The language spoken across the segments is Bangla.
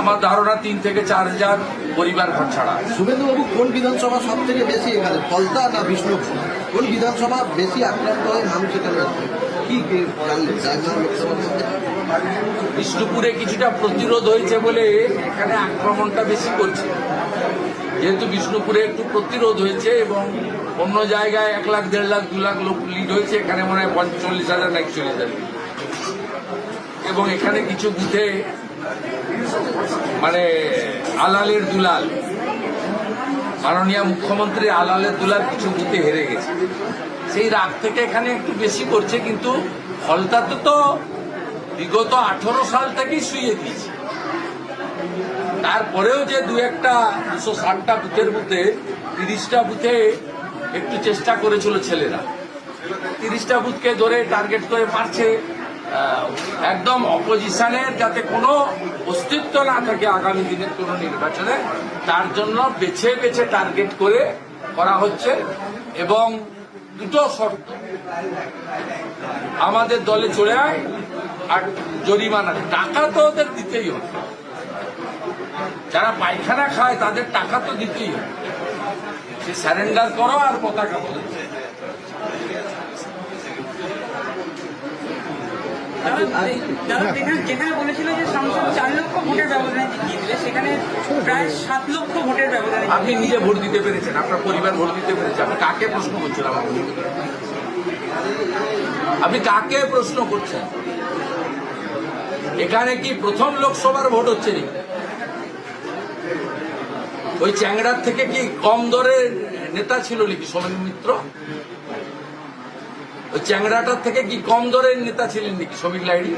আমার ধারণা তিন থেকে চার হাজার পরিবার ঘর ছাড়া। শুভেন্দুবাবু কোন বিধানসভা সব থেকে বেশি এখানে ফলতা না বিষ্ণুপুর কোন বিধানসভা বেশি আক্রান্ত হয় মানুষ এখানে কি বিষ্ণুপুরে কিছুটা প্রতিরোধ হয়েছে বলে এখানে আক্রমণটা বেশি করছে। যেহেতু বিষ্ণুপুরে একটু প্রতিরোধ হয়েছে এবং অন্য জায়গায় এক লাখ দেড় লাখ দু লাখ লোক লিড হয়েছে এখানে মনে হয় পঞ্চল্লিশ হাজার একচল্লিশ হাজার। এবং এখানে কিছু বুথে মানে আলালের দুলাল। মাননীয় মুখ্যমন্ত্রী আলালের দুলাল কিছু বুথে হেরে গেছে। সেই রাগ থেকে এখানে একটু বেশি করছে কিন্তু ফলতাতে তো বিগত আঠারো সাল থেকেই শুয়ে দিয়েছে। তারপরেও যে দু একটা দুশো ষাটটা বুথের বুথে তিরিশটা বুথে একটু চেষ্টা করেছিল ছেলেরা। তিরিশটা বুথকে ধরে টার্গেট করে আহ, একদম অপোজিশনের যাতে কোনো অস্তিত্ব না থাকে আগামী দিনের কোনো নির্বাচনে, তার জন্য বেছে বেছে টার্গেট করে করা হচ্ছে এবং দুটো শর্ত। আমাদের দলে চলে আয় আর জরিমানা টাকা তো ওদের দিতেই হবে। যারা পায়খানা খায় তাদের টাকা তো দিতেই হবে। সে স্যারেন্ডার করো আর পতাকা বলো যেখানে বলেছিল যে সংসদ চার লক্ষ ভোটের ব্যবধানে জিতবে সেখানে প্রায় সাত লক্ষ ভোটের ব্যবধানে আপনি নিজে ভোট দিতে পেরেছেন আপনার পরিবার ভোট দিতে পেরেছে আপনি কাকে প্রশ্ন করছেন আমাকে? আপনি কাকে প্রশ্ন করছেন? এখানে কি প্রথম লোকসভার ভোট হচ্ছে নাকি? ওই চ্যাংড়ার থেকে কি কম দরের নেতা ছিল নাকি? সোমেন মিত্র? ওই চ্যাংড়াটার থেকে কি কম দরের নেতা ছিলেন নাকি শ্রমিক লাইড়ি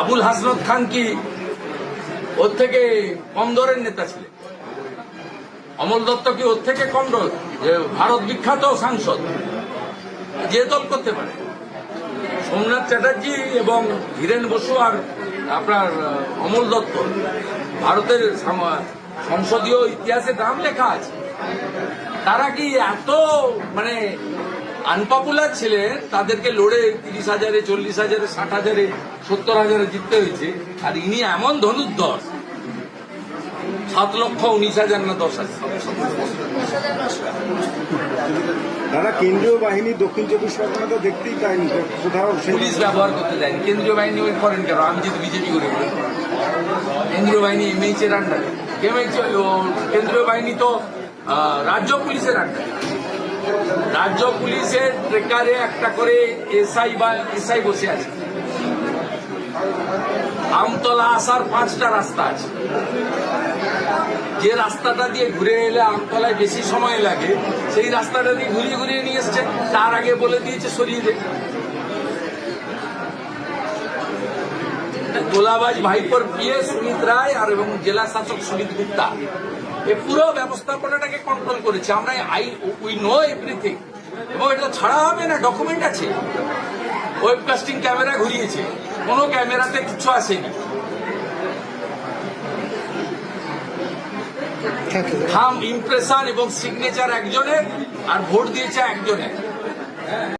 আবুল হাসনত খান কি ওর থেকে কম দরের নেতা ছিলেন? অমল দত্ত কি ওর থেকে কম দর? ভারত বিখ্যাত সাংসদ। যে দল করতে পারে। সোমনাথ চ্যাটার্জি এবং ধীরেন বসু আর আপনার অমল দত্ত। ভারতের সংসদীয় ইতিহাসে নাম লেখা আছে। তারা কি এত মানে আনপপুলার ছিলেন তাদেরকে লড়ে তিরিশ হাজারে চল্লিশ হাজারে ষাট হাজারে সত্তর হাজারে জিততে হয়েছে আর ইনি এমন ধনুর্ধর। সাত লক্ষ উনিশ হাজার না দশ হাজার? দাদা কেন্দ্রীয় বাহিনী দক্ষিণ চব্বিশ পরগনা তো দেখতেই পাইনি কোথাও পুলিশ ব্যবহার করতে দেয়নি। কেন্দ্রীয় বাহিনী ওই করেন কেন আমি যদি বিজেপি করে। কেন্দ্রীয় বাহিনী এমএইচ এর আন্ডারে কেন্দ্রীয় বাহিনী তো রাজ্য পুলিশের আন্ডারে। রাজ্য পুলিশের ট্রেকারে একটা করে এসআই বা এসআই বসে আছে। আমতলা আসার পাঁচটা রাস্তা আছে। যে রাস্তাটা দিয়ে ঘুরে এলে আমতলায় বেশি সময় লাগে, সেই রাস্তাটা দিয়ে ঘুরিয়ে ঘুরিয়ে নিয়ে এসছে, তার আগে বলে দিয়েছে সরিয়ে দে। গোলাবাজ ভাইপোর পিএ সুমিত রায় আর এবং জেলা শাসক সুমিত গুপ্তা। এ পুরো ব্যবস্থাপনাটাকে কন্ট্রোল করেছে। আমরা আই উই নো এভরিথিং এবং এটা ছাড়া হবে না ডকুমেন্ট আছে। ওয়েবকাস্টিং ক্যামেরা ঘুরিয়েছে। কোনো ক্যামেরাতে কিছু আসেনি। থাম ইমপ্রেশন এবং সিগনেচার একজনের আর ভোট দিয়েছে একজনের।